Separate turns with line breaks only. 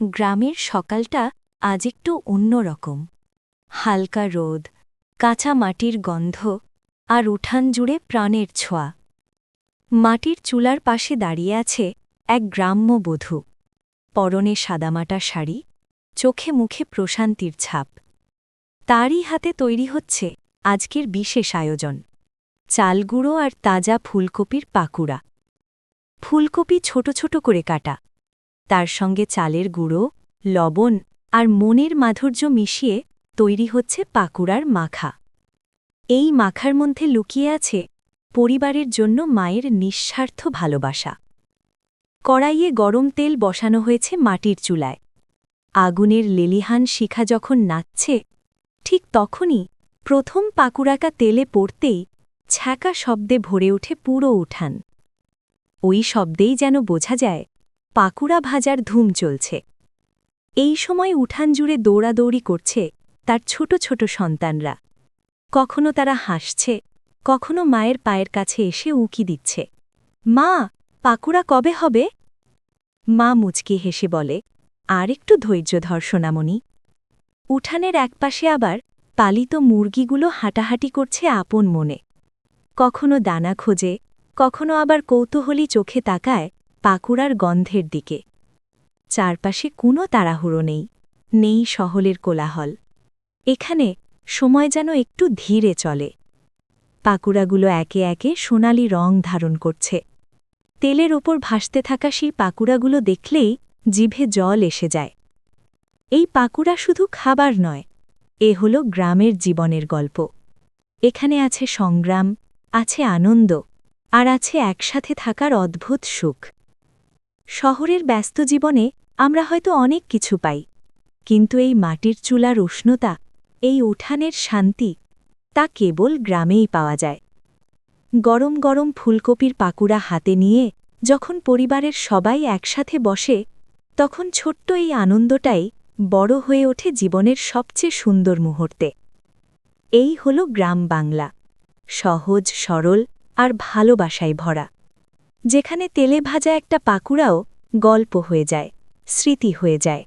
গ্রামের সকালটা আজ একটু অন্যরকম হালকা রোদ, কাঁচা মাটির গন্ধ আর উঠান জুড়ে প্রাণের ছোঁয়া। মাটির চুলার পাশে দাঁড়িয়ে আছে এক গ্রাম্য বধূ। পরনে সাদামাটা শাড়ি, চোখে মুখে প্রশান্তির ছাপ। তারই হাতে তৈরি হচ্ছে আজকের বিশেষ আয়োজন। চালগুঁড়ো আর তাজা ফুলকপির পাকুড়া। ফুলকপি ছোট ছোট করে কাটা। তার সঙ্গে চালের গুঁড়ো, লবণ আর মনের মাধুর্য মিশিয়ে তৈরি হচ্ছে পাকুড়ার মাখা। এই মাখার মধ্যে লুকিয়ে আছে পরিবারের জন্য মায়ের নিঃস্বার্থ ভালোবাসা। কড়াইয়ে গরম তেল বসানো হয়েছে মাটির চুলায়। আগুনের লেলিহান শিখা যখন নাচছে, ঠিক তখনই প্রথম পাকুড়াকা তেলে পড়তেই ছ্যাঁকা শব্দে ভরে ওঠে পুরো উঠান। ওই শব্দেই যেন বোঝা যায় পাকুড়া ভাজার ধুম চলছে। এই সময় উঠান জুড়ে দৌড়াদৌড়ি করছে তার ছোট ছোট সন্তানরা। কখনো তারা হাসছে, কখনো মায়ের পায়ের কাছে এসে উকি দিচ্ছে। মা, পাকুড়া কবে হবে? মা মুচকি হেসে বলে, আর একটু ধৈর্য ধর সোনামণি। উঠানের একপাশে আবার পালিত মুরগিগুলো হাঁটাহাঁটি করছে আপন মনে। কখনো দানা খোঁজে, কখনো আবার কৌতূহলী চোখে তাকায় পাকুড়ার গন্ধের দিকে। চারপাশে কোনো তাড়াহুড়ো নেই নেই শহরের কোলাহল। এখানে সময় যেন একটু ধীরে চলে। পাকুড়াগুলো একে একে সোনালি রং ধারণ করছে। তেলের ওপর ভাসতে থাকা সেই পাকুড়াগুলো দেখলেই জিভে জল এসে যায়। এই পাকুড়া শুধু খাবার নয়, এ হল গ্রামের জীবনের গল্প। এখানে আছে সংগ্রাম, আছে আনন্দ, আর আছে একসাথে থাকার অদ্ভুত সুখ। শহরের ব্যস্ত জীবনে আমরা হয়তো অনেক কিছু পাই। কিন্তু এই মাটির চুলার উষ্ণতা, এই উঠানের শান্তি, তা কেবল গ্রামেই পাওয়া যায়। গরম গরম ফুলকপির পাকুড়া হাতে নিয়ে যখন পরিবারের সবাই একসাথে বসে, তখন ছোট্ট এই আনন্দটাই বড় হয়ে ওঠে জীবনের সবচেয়ে সুন্দর মুহূর্তে। এই হল গ্রাম বাংলা। সহজ, সরল আর ভালোবাসায় ভরা। যেখানে তেলে ভাজা একটা পাকুড়াও গল্প হয়ে যায় স্মৃতি হয়ে যায়।